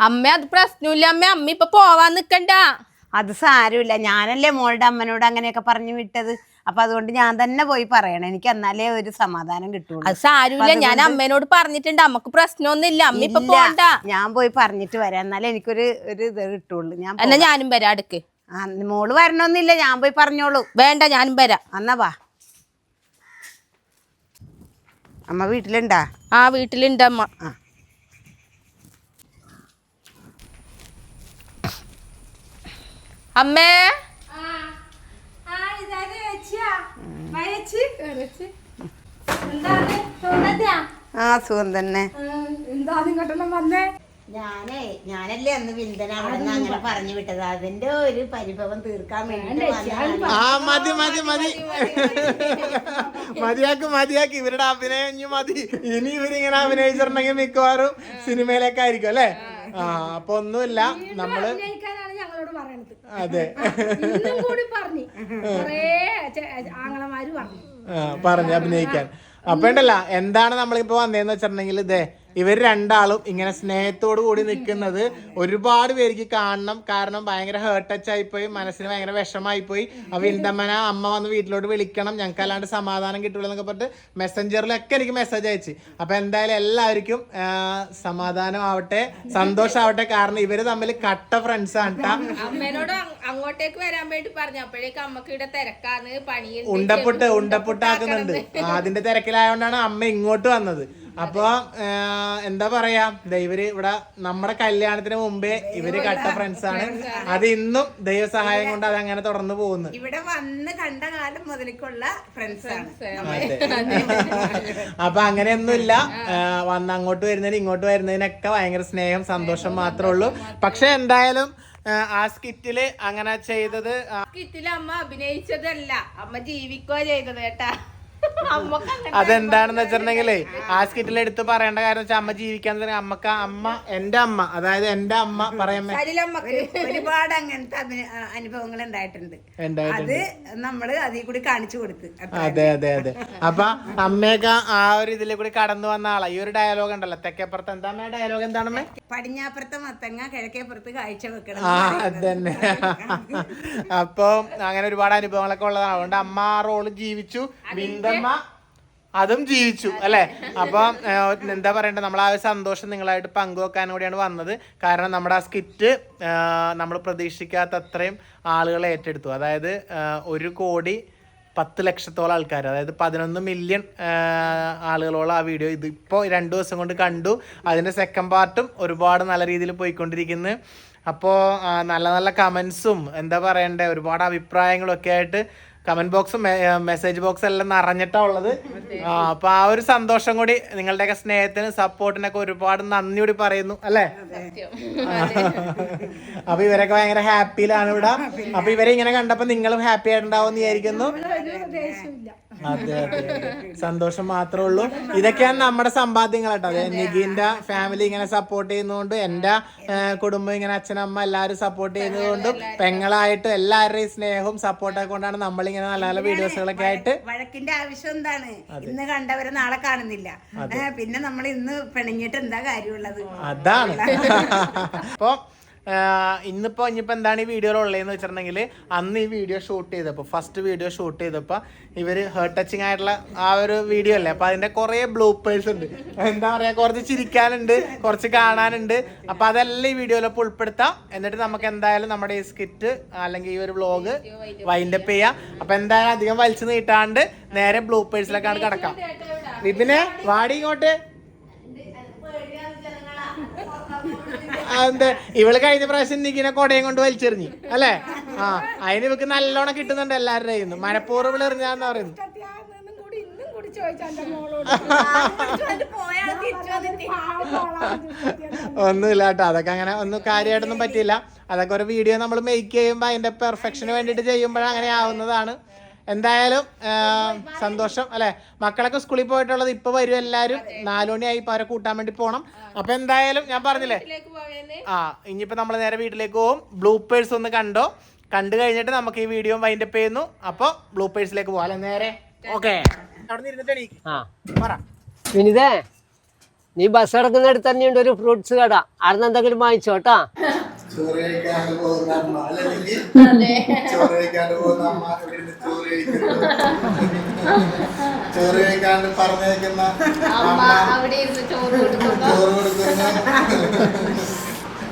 അമ്മ അത് പ്രശ്നമില്ല. അമ്മ അമ്മ ഇപ്പൊ പോവാൻ നിക്കണ്ട. അത് സാരമില്ല. ഞാനല്ലേ മോളുടെ അമ്മനോട് അങ്ങനെയൊക്കെ പറഞ്ഞു വിട്ടത്. അപ്പൊ അതുകൊണ്ട് ഞാൻ തന്നെ പോയി പറയണം. എനിക്ക് എന്നാലേ ഒരു സമാധാനം കിട്ടുള്ളൂ. അത് സാരമില്ല. ഞാൻ അമ്മേനോട് പറഞ്ഞിട്ടുണ്ട്. അമ്മയ്ക്ക് പ്രശ്നമൊന്നുമില്ല. അമ്മ ഇപ്പൊ പോണ്ട. ഞാൻ പോയി പറഞ്ഞിട്ട് വരാം. എന്നാലേ എനിക്കൊരു ഒരു ഇത് കിട്ടുള്ളൂ. ഞാൻ എന്നാ ഞാനും വരാം അടുക്ക്. മോൾ വരണമൊന്നുമില്ല ഞാൻ പോയി പറഞ്ഞോളൂ. വേണ്ട ഞാനും വരാം. എന്നാ വാ. അമ്മ വീട്ടിലുണ്ടാ? ആ വീട്ടിലുണ്ട് അമ്മ. ആ. അമ്മേ? ആ സുഖം തന്നെ. എന്താ നിങ്ങോട്ടെല്ലാം വന്നേ? ഞാനേ ഞാനല്ലേ അന്ന് വിന്ദന അവിടെ അങ്ങനെ പറഞ്ഞു വിട്ടത്. അതിന്റെ ഒരു പരിഭവം തീർക്കാൻ വേണ്ടി ആ മതി മതി മതി. മതിയാക്ക് മതിയാക്ക്. ഇവരുടെ അഭിനയം ഇനി മതി. ഇനി ഇവരിങ്ങനെ അഭിനയിച്ചിട്ടുണ്ടെങ്കിൽ മിക്കവാറും സിനിമയിലേക്കായിരിക്കും അല്ലേ? ആ അപ്പൊ ഒന്നുമില്ല. നമ്മൾ അഭിനയിക്കാനാണ് പറയണത്. അതെ. ഇന്നും കൂടി പറഞ്ഞു. കൊറേ ആങ്ങളമാര് പറഞ്ഞു. പറഞ്ഞു അഭിനയിക്കാൻ. അപ്പൊ ഉണ്ടല്ല എന്താണ് നമ്മളിപ്പോ വന്നേന്ന് വെച്ചിട്ടുണ്ടെങ്കിൽ ഇതേ ഇവർ രണ്ടാളും ഇങ്ങനെ സ്നേഹത്തോടു കൂടി നിൽക്കുന്നത് ഒരുപാട് പേർക്ക് കാണണം. കാരണം ഭയങ്കര ഹേർട്ട് ടച്ച് ആയിപ്പോയി. മനസ്സിന് ഭയങ്കര വിഷമായി പോയി അപ്പൊ ഇന്ദമ്മന അമ്മ വന്ന് വീട്ടിലോട്ട് വിളിക്കണം. ഞങ്ങൾക്ക് അല്ലാണ്ട് സമാധാനം കിട്ടുള്ളൂ എന്നൊക്കെ പറഞ്ഞിട്ട് മെസ്സഞ്ചറിലൊക്കെ എനിക്ക് മെസ്സേജ് അയച്ചു. അപ്പൊ എന്തായാലും എല്ലാവർക്കും സമാധാനം ആവട്ടെ സന്തോഷാവട്ടെ കാരണം ഇവർ തമ്മിൽ കട്ട ഫ്രണ്ട്സ് ആണ്. അമ്മേനോട് അങ്ങോട്ടേക്ക് വരാൻ വേണ്ടി പറഞ്ഞു. അപ്പോഴേക്ക് അമ്മയ്ക്ക് ഇവിടെ തിരക്കാണ് പണി ഉണ്ടപ്പുട്ട് ഉണ്ടപ്പുട്ടാക്കുന്നുണ്ട് അതിന്റെ തിരക്കിലായോണ്ടാണ് അമ്മ ഇങ്ങോട്ട് വന്നത്. അപ്പൊ എന്താ പറയാ? ഇവർ ഇവിടെ നമ്മുടെ കല്യാണത്തിന് മുമ്പേ ഇവർ കട്ട ഫ്രണ്ട്സ് ആണ്. അത് ഇന്നും ദൈവ സഹായം കൊണ്ട് അത് അങ്ങനെ തുടർന്ന് പോകുന്നു. ഇവിടെ വന്ന് കണ്ട കാലം മുതലേക്കുള്ള ഫ്രണ്ട്സ് അപ്പൊ അങ്ങനെയൊന്നുമില്ല. വന്ന് അങ്ങോട്ട് വരുന്നതിന് ഇങ്ങോട്ട് വരുന്നതിനൊക്കെ ഭയങ്കര സ്നേഹം സന്തോഷം മാത്രമേ ഉള്ളൂ. പക്ഷെ എന്തായാലും ആ, സ്കിറ്റിൽ അങ്ങനെ ചെയ്തത് സ്കിറ്റിൽ അമ്മ അഭിനയിച്ചതല്ല. അമ്മ ജീവിക്കുക ചെയ്തത് കേട്ടാ. അതെന്താണെന്ന് വെച്ചിട്ടുണ്ടെങ്കിലേ ആ സ്കിറ്റിൽ എടുത്ത് പറയേണ്ട കാര്യം വെച്ചാൽ അമ്മ ജീവിക്കാൻ തന്നെ അമ്മയ്ക്ക് അമ്മ എന്റെ അമ്മ അതായത് എന്റെ അമ്മ പറയുമ്പോ കരിലമ്മക്ക് ഒരുപാട് അങ്ങനത്തെ അനുഭവങ്ങൾ ഉണ്ടായിട്ടുണ്ട്. അത് നമ്മൾ അതിൽ കൂടി കാണിച്ചു കൊടുത്ത്. അതെ അതെ അതെ. അപ്പൊ അമ്മയൊക്കെ ആ ഒരു ഇതിൽ കൂടി കടന്നു വന്ന ആളാ. ഈ ഒരു ഡയലോഗ് ഉണ്ടല്ലോ തെക്കേപ്പുറത്ത്. എന്താ അമ്മ ഡയലോഗ് എന്താണ് പടിഞ്ഞാപ്പുറത്ത് മത്തങ്ങ കിഴക്കേപ്പുറത്ത് കാഴ്ച വെക്കണം ആ അതന്നെ അപ്പൊ അങ്ങനെ ഒരുപാട് അനുഭവങ്ങളൊക്കെ ഉള്ളതാണ്. അതുകൊണ്ട് അമ്മ ആ റോൾ ജീവിച്ചു. ബിന്ദമ്മ അതും ജീവിച്ചു അല്ലെ? അപ്പൊ എന്താ പറയണ്ടത് നമ്മൾ ആ ഒരു സന്തോഷം നിങ്ങളായിട്ട് പങ്കുവെക്കാൻ കൂടിയാണ് വന്നത്. കാരണം നമ്മുടെ ആ സ്കിറ്റ് നമ്മൾ പ്രതീക്ഷിക്കാത്ത അത്രയും ആളുകൾ ഏറ്റെടുത്തു. അതായത് ഒരു കോടി പത്ത് ലക്ഷത്തോളം ആൾക്കാർ അതായത് പതിനൊന്ന് മില്യൺ ആളുകളോളം ആ വീഡിയോ ഇത് ഇപ്പോൾ രണ്ട് ദിവസം കൊണ്ട് കണ്ടു. അതിന്റെ സെക്കൻഡ് പാർട്ടും ഒരുപാട് നല്ല രീതിയിൽ പോയിക്കൊണ്ടിരിക്കുന്നു. അപ്പോൾ നല്ല നല്ല കമൻസും എന്താ പറയണ്ടേ ഒരുപാട് അഭിപ്രായങ്ങളൊക്കെ ആയിട്ട് കമന്റ് ബോക്സും മെസ്സേജ് ബോക്സ് എല്ലാം നിറഞ്ഞിട്ടാ ഉള്ളത്. അപ്പൊ ആ ഒരു സന്തോഷം കൂടി നിങ്ങളുടെയൊക്കെ സ്നേഹത്തിന് സപ്പോർട്ടിനൊക്കെ ഒരുപാട് നന്ദി കൂടി പറയുന്നു അല്ലേ? അപ്പൊ ഇവരൊക്കെ ഭയങ്കര ഹാപ്പിയിലാണ് ഇവിടെ. അപ്പൊ ഇവരെ ഇങ്ങനെ കണ്ടപ്പോ നിങ്ങളും ഹാപ്പി ആയിട്ടുണ്ടാവും എന്ന് വിചാരിക്കുന്നു. അതെ അതെ സന്തോഷം മാത്രമേ ഉള്ളൂ. ഇതൊക്കെയാണ് നമ്മുടെ സമ്പാദ്യങ്ങൾ കേട്ടോ. അതെ നിഗിന്റെ ഫാമിലി ഇങ്ങനെ സപ്പോർട്ട് ചെയ്യുന്നതുകൊണ്ട് എന്റെ കുടുംബം ഇങ്ങനെ അച്ഛനമ്മ എല്ലാവരും സപ്പോർട്ട് ചെയ്യുന്നതുകൊണ്ടും പെങ്ങളായിട്ടും എല്ലാവരുടെയും സ്നേഹവും സപ്പോർട്ടൊക്കെ കൊണ്ടാണ് നമ്മളിങ്ങനെ നല്ല നല്ല വീഡിയോസുകളൊക്കെ ആയിട്ട് വഴക്കിന്റെ ആവശ്യം എന്താണ്? ഇന്ന് കണ്ടവരെ നാളെ കാണുന്നില്ല. പിന്നെ നമ്മൾ ഇന്ന് പിണങ്ങിയിട്ട് എന്താ കാര്യമുള്ളത്? അതാണ്. അപ്പൊ ഇന്നിപ്പോ ഇനിയിപ്പോ എന്താണ് ഈ വീഡിയോയിലുള്ളതെന്ന് വെച്ചിട്ടുണ്ടെങ്കിൽ അന്ന് ഈ വീഡിയോ ഷൂട്ട് ചെയ്തപ്പോൾ ഫസ്റ്റ് വീഡിയോ ഷൂട്ട് ചെയ്തപ്പോൾ ഇവർ ഹേർട്ട് ടച്ചിങ് ആയിട്ടുള്ള ആ ഒരു വീഡിയോ അല്ലേ? അപ്പൊ അതിന്റെ കുറേ ബ്ലൂപ്പേഴ്സ് ഉണ്ട്. എന്താ പറയുക കുറച്ച് ചിരിക്കാനുണ്ട് കുറച്ച് കാണാനുണ്ട്. അപ്പൊ അതെല്ലാം ഈ വീഡിയോയിലൊപ്പം ഉൾപ്പെടുത്താം. എന്നിട്ട് നമുക്ക് എന്തായാലും നമ്മുടെ ഈ സ്കിറ്റ് അല്ലെങ്കിൽ ഈ ഒരു വ്ലോഗ് വൈൻഡപ്പ് ചെയ്യാം. അപ്പൊ എന്തായാലും അധികം വലിച്ചു നീട്ടാണ്ട് നേരെ ബ്ലൂപ്പേഴ്സിലേക്കാണ് കിടക്കാം. വിപിനെ വാടി ഇങ്ങോട്ട്. അതെന്ത്? ഇവൾ കഴിഞ്ഞ പ്രാവശ്യം നിക്കിനെ കൊടയും കൊണ്ട് വലിച്ചെറിഞ്ഞു. അല്ലേ? ആ അതിന് ഇവക്ക് നല്ലോണം കിട്ടുന്നുണ്ട് എല്ലാവരുടെ കയ്യിൽ നിന്ന് പറയുന്നു ഒന്നുമില്ല കേട്ടോ. അതൊക്കെ അങ്ങനെ ഒന്നും കാര്യമായിട്ടൊന്നും പറ്റിയില്ല. അതൊക്കെ ഒരു വീഡിയോ നമ്മൾ മേക്ക് ചെയ്യുമ്പോൾ അതിന്റെ പെർഫെക്ഷന് വേണ്ടിയിട്ട് ചെയ്യുമ്പോൾ അങ്ങനെ ആവുന്നതാണ്. എന്തായാലും സന്തോഷം അല്ലെ? മക്കളൊക്കെ സ്കൂളിൽ പോയിട്ടുള്ളത് ഇപ്പൊ വരും എല്ലാരും. നാലുമണിയായി ഇപ്പൊ അവരെ കൂട്ടാൻ വേണ്ടി പോണം. അപ്പൊ എന്തായാലും ഞാൻ പറഞ്ഞില്ലേ? ആ ഇനിയിപ്പോ നമ്മൾ നേരെ വീട്ടിലേക്ക് പോകും ബ്ലൂപ്പേഴ്സ് ഒന്ന് കണ്ടോ? കണ്ടു കഴിഞ്ഞിട്ട് നമുക്ക് ഈ വീഡിയോ വൈൻഡ് അപ്പ് ചെയ്യുന്നു. അപ്പൊ ബ്ലൂപ്പേഴ്സിലേക്ക് പോകാം അല്ലെ നേരെ? ഓക്കെ. അവിടെ നിന്ന് ഇരുന്നിട്ട് എണീക്ക്. ആ. പറ. വിനിതേ നീ ബസ് ഇറങ്ങുന്നിടത്ത് തന്നെയുണ്ട് ഒരു ഫ്രൂട്ട്സ് കട. അവിടെ എന്തെങ്കിലും വാങ്ങിച്ചോട്ടാ ചോറ് കഴിക്കാണ്ട് പോകുന്ന അമ്മ. അല്ലെങ്കിൽ ചോറ് കഴിക്കാണ്ട് പോകുന്ന അമ്മ ഇവിടുന്ന് ചോറ് കഴിക്കുന്നു ചോറ് കഴിക്കാണ്ട് പറഞ്ഞേക്കുന്ന അമ്മ അമ്മ അവിടെ ഇരുന്ന് ചോറ് കൊടുക്കുന്ന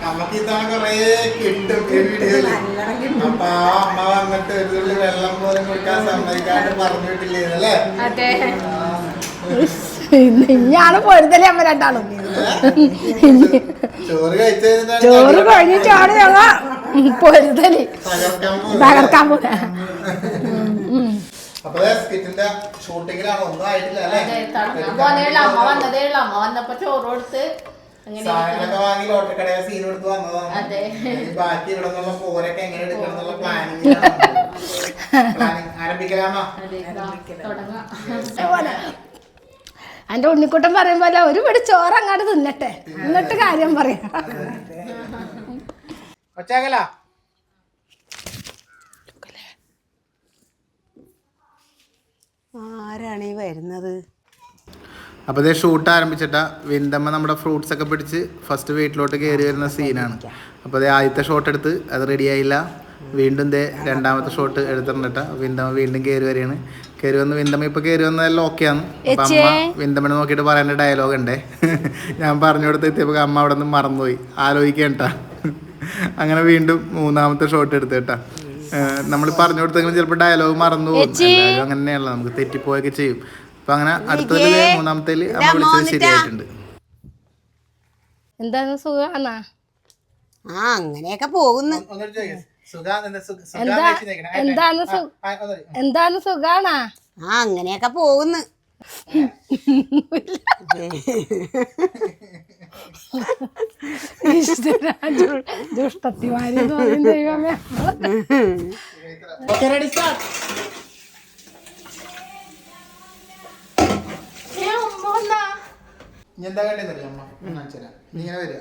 നമുക്ക് കൊറേ കിട്ടും വീഡിയോയിൽ. അപ്പൊ ആ അമ്മ വന്നിട്ട് ഒരു തുള്ളി വെള്ളം പോലും കൊടുക്കാൻ സമ്മതിക്കാണ്ട് പറഞ്ഞു വിട്ടില്ലേ അല്ലേ? അതെ. ഇഞ്ഞാണ് പൊരുതലേ അമ്മ രണ്ടാളും? ചോറ് കഴിഞ്ഞിട്ടാണ് ഞങ്ങ പൊരുതലി. തകർക്കാൻ ഉള്ളൂ അമ്മ വന്നതേ ഉള്ളൂ. അമ്മ വന്നപ്പോ ചോറ് കൊടുത്ത് അങ്ങനെ സാധനങ്ങളൊക്കെ വാങ്ങി ലോട്ടറി കടയിൽ സീൻ എടുത്ത് വന്നതാണ് അതെ. ഇനി ബാക്കി ഇവിടെ നിന്നുള്ള പോരൊക്കെ എങ്ങനെ എടുക്കണം എന്നുള്ള പ്ലാനിങ് പ്ലാനിങ് ആരംഭിക്കലാമോ അതെ ഇതാ, തുടങ്ങാം. എന്റെ ഉണ്ണിക്കുട്ടൻ പറയുമ്പോലെ ഒരു പിടി ചോറ് അങ്ങോട്ട് തിന്നട്ടെ. എന്നിട്ട് കാര്യം പറയാം. ആരാണ് ഈ വരുന്നത്? അപ്പോൾ ഇതേ ഷൂട്ട് ആരംഭിച്ചിട്ട. വിന്തമ്മ നമ്മുടെ ഫ്രൂട്ട്സ് ഒക്കെ പിടിച്ച് ഫസ്റ്റ് വീട്ടിലോട്ട് കയറി വരുന്ന സീനാണ് അപ്പോൾ അതേ ആദ്യത്തെ ഷോട്ട് എടുത്ത് അത് റെഡി ആയില്ല. വീണ്ടും ദേ രണ്ടാമത്തെ ഷോട്ട് എടുത്തിട്ടുണ്ട് വിന്തമ്മ വീണ്ടും കയറി വരികയാണ്. കയറി വന്ന് വിന്തമ്മ ഇപ്പൊ കയറി വന്നതെല്ലാം ഓക്കെയാണ് ആണ്. അമ്മ വിന്തമ്മനെ നോക്കിയിട്ട് പറയേണ്ട ഡയലോഗ് ഉണ്ടേ. ഞാൻ പറഞ്ഞു കൊടുത്ത് എത്തിയപ്പോ അമ്മ അവിടെ നിന്ന് മറന്നുപോയി. ആലോചിക്കട്ടാ അങ്ങനെ വീണ്ടും മൂന്നാമത്തെ ഷോട്ട് എടുത്തേട്ടാ നമ്മൾ പറഞ്ഞു കൊടുത്തെങ്കിലും ചിലപ്പോൾ ഡയലോഗ് മറന്നു പോകും. എല്ലാവരും അങ്ങനെ തന്നെയാണല്ലോ നമുക്ക് തെറ്റിപ്പോയൊക്കെ ചെയ്യും. അപ്പൊ അങ്ങനെ അടുത്തതിൽ അമ്മ വിളിച്ചത് ശരിയായിട്ടുണ്ട്. എന്താണ് സുഖാന്നാ ആ അങ്ങനെയൊക്കെ പോകുന്നു. എന്താണ് സു- എന്താണ് സുഖാണാ? ആ അങ്ങനെയൊക്കെ പോകുന്നു. ദുഷ്ടത്തിമാരി ദൈവമേ. ഇനി എന്താ വേണ്ടതെന്നറിയാം അമ്മ? ഞാൻ കാണിച്ചു തരാം. ഇങ്ങനെ വരിക.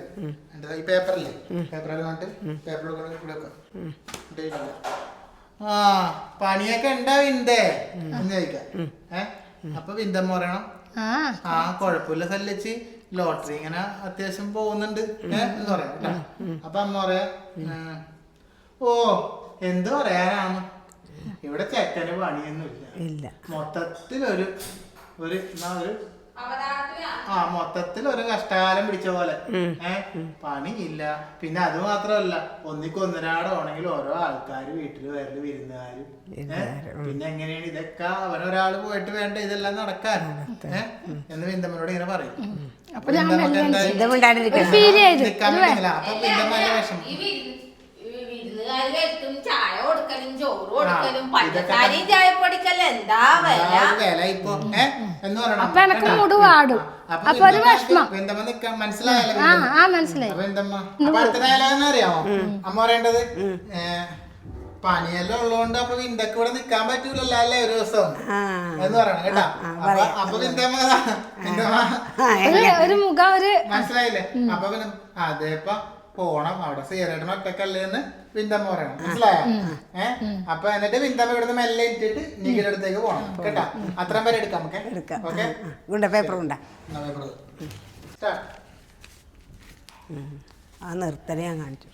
എന്റെ ഈ പേപ്പറല്ലേ? പേപ്പറിൽ വന്നിട്ട് പേപ്പറിലൊക്കെ കൂടെ വെക്കാം. ആ പണിയൊക്കെ ഉണ്ടാ വിന്തേ? എന്ന് ചോദിക്കാം. ഏഹ് അപ്പൊ വിന്തം പറയണം. ആ. കൊഴപ്പില്ല സല്ലിച്ച് ലോട്ടറി ഇങ്ങനെ അത്യാവശ്യം പോകുന്നുണ്ട്. ഏഹ് എന്ന് പറയാം കേട്ടോ അപ്പൊ അമ്മ പറയാ "ഉം, ഓ എന്ത് പറയാനാണ് ഇവിടെ ചെക്കന് പണിയൊന്നുമില്ല. ഇല്ല. മൊത്തത്തിലൊരു ഒരു എന്നാ ഒരു ആ മൊത്തത്തിൽ ഒരു കഷ്ടകാലം പിടിച്ച പോലെ. ഏ? പണിയില്ല. പിന്നെ അത് മാത്രമല്ല ഒന്നിക്ക് ആണെങ്കിൽ ഓരോ ആൾക്കാർ വീട്ടിൽ വരൽ വിരുന്നുകാരും? പിന്നെ എങ്ങനെയാണ് ഇതൊക്കെ അവനൊരാൾ പോയിട്ട് വേണ്ട ഇതെല്ലാം നടക്കാൻ? ഏഹ് എന്ന് വിന്തമ്മനോട് ഇങ്ങനെ പറയും. അപ്പൊ എന്തായാലും നിക്കാൻ അപ്പൊ വിന്തമ്മ നല്ല വിഷമം. വരത്തും ചായ കൊടുക്കലും ചോറ് കൊടുക്കലും പഞ്ചസാരയും ചായ എന്താ വില? വില ഇപ്പൊ? എന്ന് പറയണം. അപ്പൊ എനക്ക്? മൂട് വാടും. ആ, അപ്പൊ ഒരു വിഷമം. ആ വിന്തമ്മ. ആ മനസ്സിലായി. അപ്പൊ എന്തമ്മ? അപ്പൊ അടുത്ത ഡയലോഗ് അറിയാമോ? അമ്മ പറയേണ്ടത്? പനിയെല്ലാം ഉള്ളതുകൊണ്ട് അപ്പൊ വിന്തക്ക് ഇവിടെ നിക്കാൻ പറ്റൂലല്ലോ അല്ലേ ഒരു ദിവസം? എന്ന് പറയണം കേട്ടാ. അപ്പൊ അപ്പൊ വിന്തമ്മ ദാ, വിന്തമ്മ. ഒരു ഒരു മുഖം ഒരു മനസ്സിലായില്ലേ? അപ്പൊ പിന്നെ അതേപ്പ പോണം. അവിടെ സീറയുടെ ഒറ്റക്കല്ലേ എന്ന് വിന്തമ്മ പറയണം. മനസ്സിലായോ? ഏഹ് അപ്പൊ എന്നിട്ട് വിന്തമ്മ ഇവിടുന്ന് മെല്ലെ ഇട്ടിട്ട് നികിയുടെ അടുത്തേക്ക് പോണം കേട്ടാ? അത്രയും പേരെ എടുക്കാം ഓക്കെ? ഗുണ്ട പേപ്പർ ഉണ്ടാ സ്റ്റാർട്ട്. ആ നിർത്തനെ ഞാൻ കാണിച്ചു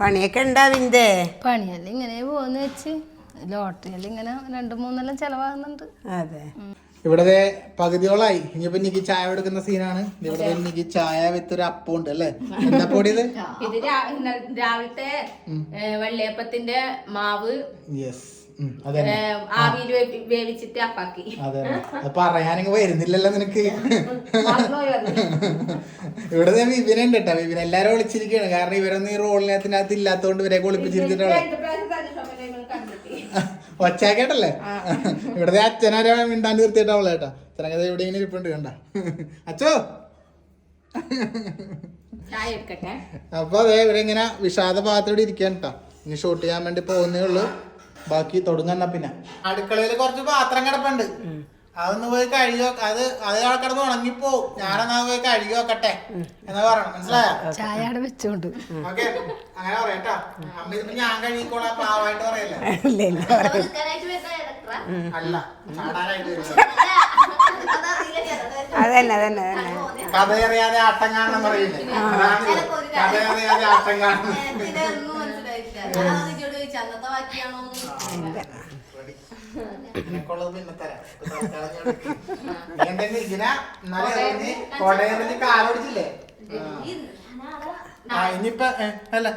പണിയൊക്കെ ഉണ്ടാവിന്റെ പണിയെല്ലാം ഇങ്ങനെ പോകുന്ന വെച്ച് ലോട്ടറിയെല്ലാം ഇങ്ങനെ രണ്ടു മൂന്നെല്ലാം ചെലവാകുന്നുണ്ട്. അതെ. ഇവിടെ പകുതിയോളായി. ഇനിയിപ്പോ എനിക്ക് ചായ കൊടുക്കുന്ന സീനാണ്. ഇവിടെ എനിക്ക് ചായ വിത്ത് ഒരു അപ്പം ഉണ്ട് അല്ലേ? എന്താ പൊടിയത് ഇത്? രാവിലത്തെ വെള്ളിയപ്പത്തിന്റെ മാവ്. യെസ് ആവിയിൽ വേവിച്ചിട്ട് അപ്പാക്കി. അതെ പറയാനങ്ങ് വരുന്നില്ലല്ലോ നിനക്ക്. ഇവിടെ വിപിനുണ്ട് കേട്ടോ വിപിൻ എല്ലാരും വിളിച്ചിരിക്കുകയാണ് കാരണം ഇവരൊന്നും ഈ റോളിനകത്തിനകത്ത് ഇല്ലാത്തതുകൊണ്ട് ഇവരെ ഒളിപ്പിച്ചിരിച്ചിട്ടുള്ള രണ്ട് പ്രാവശ്യം തന്നെ ഷോപ്പിൽ ഞങ്ങൾ കണ്ടിട്ട് ഒച്ചാക്കേട്ടല്ലേ ഇവിടെ ദേ അച്ഛനാരെ മിണ്ടാണ്ട് നിർത്തിയിട്ടാവുള്ള കേട്ടാ. അച്ഛനൊക്കെ ഇവിടെ ഇങ്ങനെ ഇരിപ്പുണ്ട് കണ്ട. അച്ഛോ അപ്പൊ അതെ ഇവരിങ്ങനെ വിഷാദ ഭാഗത്തോടെ ഇരിക്കാൻ കേട്ടോ ഇനി ഷൂട്ട് ചെയ്യാൻ വേണ്ടി പോകുന്നേ ഉള്ളൂ. ബാക്കി തുടങ്ങുന്ന പിന്നെ. അടുക്കളയിൽ കുറച്ച് പാത്രം കിടപ്പുണ്ട്. അതൊന്ന് പോയി കഴുകി നോക്ക അത് അത് കിടന്ന് ഉണങ്ങിപ്പോ ഞാനൊന്നാ പോയി കഴുകി നോക്കട്ടെ എന്നാ പറയണം. മനസ്സിലായോ? ചായ അവിടെ വെച്ചോണ്ട്. ഓക്കെ അങ്ങനെ പറയട്ടോ. അമ്മ ഇതിപ്പോ ഞാൻ കഴുകിക്കോളാം പാവായിട്ട് പറയല്ലേ? അല്ല ചാടാനായിട്ട് അതന്നെ അതന്നെ അതന്നെ. കഥയറിയാതെ ആട്ടം കാണണം പറയില്ലേ. കഥയറിയാതെ ആട്ടം കാണണം കാലോടിച്ചില്ലേ ഇനിയിപ്പൊ അല്ല.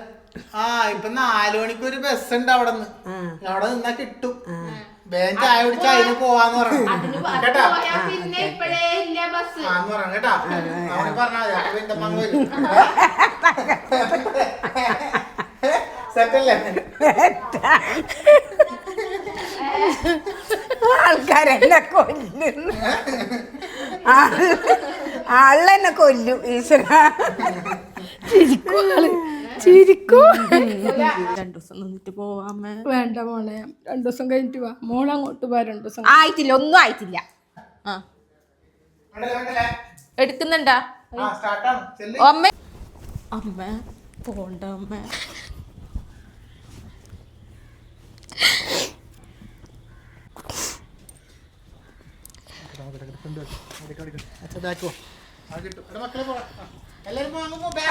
ആ ഇപ്പൊ നാലു മണിക്ക് ഒരു ബസ് ഉണ്ട് അവിടെ നിന്ന് അവിടെ നിന്നാ കിട്ടും. വേഗം ചായ കുടിച്ച് അതിന് പോവാന്ന് പറഞ്ഞു കേട്ടാ? പോയാ പിന്നെ ഇപ്പഴേ ഇല്ല ബസ്. ആന്ന് പറഞ്ഞു കേട്ടാ? അവന് പറഞ്ഞാ മതി. എന്റെ മങ്ങ വരും. സെറ്റല്ലേ? ആൾക്കാരെന്നെ കൊല്ലുന്നു ആളെന്നെ കൊല്ലും ഈശ്വര. രണ്ടു ദിവസം നിന്നിട്ട് പോവാമേ വേണ്ട മോളെ രണ്ടു ദിവസം കഴിഞ്ഞിട്ട് വാ. മോൾ അങ്ങോട്ട് വാ രണ്ടു ദിവസം ആയിട്ടില്ല ഒന്നും ആയിട്ടില്ല. ആ? എടുക്കുന്നുണ്ടാ? അമ്മ. അമ്മ പോണ്ട അമ്മ.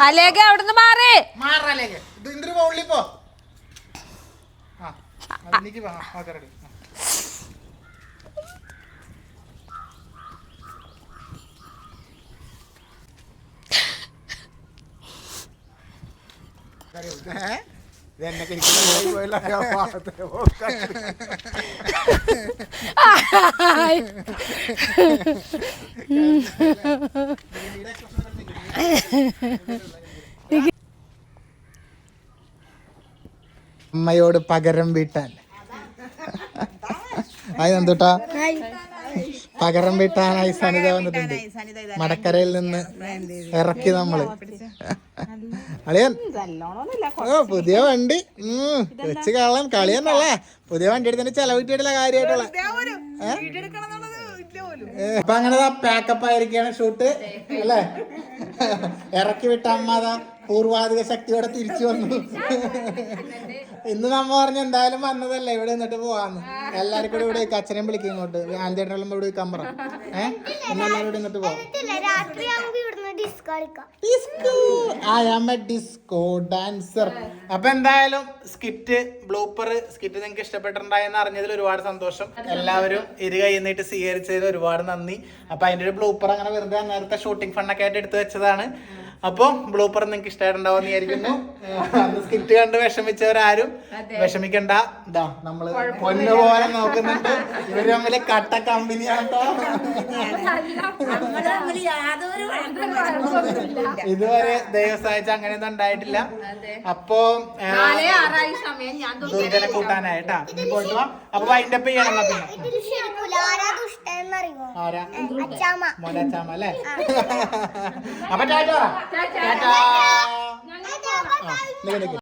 അലേഖ അവിടുന്ന് മാറി. ഇതെന്നെ പോയില്ല. അമ്മയോട് പകരം വീട്ടാൻ. ആയി എന്തുട്ടാ? പകരം വീട്ടാനായി സനിത വന്നിട്ടുണ്ട്. മടക്കരയിൽ നിന്ന് ഇറക്കി നമ്മൾ. അളിയൻ. ഓ പുതിയ വണ്ടി. ഉം വെച്ച് കളയാൻ കളിയെന്നല്ലേ? പുതിയ വണ്ടി എടുത്തതിന് ചെലവിട്ടിട്ടുള്ള കാര്യമായിട്ടുള്ള. അപ്പൊ അങ്ങനെ പാക്കപ്പ് ആയിരിക്കാണ് ഷൂട്ട് അല്ലേ? ഇറക്കി വിട്ട അമ്മ അതാ പൂർവാധിക ശക്തിയോടെ തിരിച്ചു വന്നു. ഇന്ന് നമ്മ പറഞ്ഞു എന്തായാലും വന്നതല്ല? ഇവിടെ നിന്നിട്ട് പോവാന്ന്. എല്ലാരും കൂടി ഇവിടെ. അച്ഛനെയും വിളിക്കും ഇങ്ങോട്ട്. ആന്റിയേട്ടനെല്ലാം ഇവിടെ കമ്പറ പറ. ഏഹ് ഇവിടെ നിന്നിട്ട് പോവാം. ഇവിടുന്ന് disc I am a disco dancer അപ്പൊ എന്തായാലും സ്കിറ്റ് ബ്ലൂപ്പർ സ്കിറ്റ് നിങ്ങൾക്ക് ഇഷ്ടപ്പെട്ടിട്ടുണ്ടായെന്ന് അറിഞ്ഞതിൽ ഒരുപാട് സന്തോഷം. എല്ലാവരും ഇരു കൈ നീട്ട് സ്വീകരിച്ചതിൽ ഒരുപാട് നന്ദി. അപ്പൊ അതിന്റെ ഒരു ബ്ലൂപ്പർ അങ്ങനെ വെറുതെ നേരത്തെ ഷൂട്ടിംഗ് ഫണ്ടൊക്കെ ആയിട്ട് എടുത്തു വെച്ചതാണ്. അപ്പോൾ ബ്ലൂപ്പർ നിങ്ങൾക്ക് ഇഷ്ടമായിട്ടുണ്ടാവും വിചാരിക്കുന്നു. അന്ന് സ്കിറ്റ് കണ്ട് വിഷമിച്ചവരാരും വിഷമിക്കണ്ട. ഇതാ നമ്മൾ പൊന്നു പോലെ നോക്കുന്നുണ്ട്. ഇവർ തമ്മിൽ കട്ട കമ്പനിയാണ് ഇതുവരെ ദൈവം സഹായിച്ച അങ്ങനെയൊന്നും ഉണ്ടായിട്ടില്ല. അപ്പോ ഏ, നാളെ ആറായി സമയം. ഞാൻ ദുർജനെ കൂട്ടാനായിട്ടാ. പോയിട്ട് വാ. അപ്പൊ അതിന്റെ ചെയ്യണം പിന്നെ. ആരാ മോനച്ചാമ ആരാ? അച്ചാമ്മ. മോലാച്ചാമ അല്ലേ? അപ്പൊ ടാറ്റ പറ. ടാറ്റ.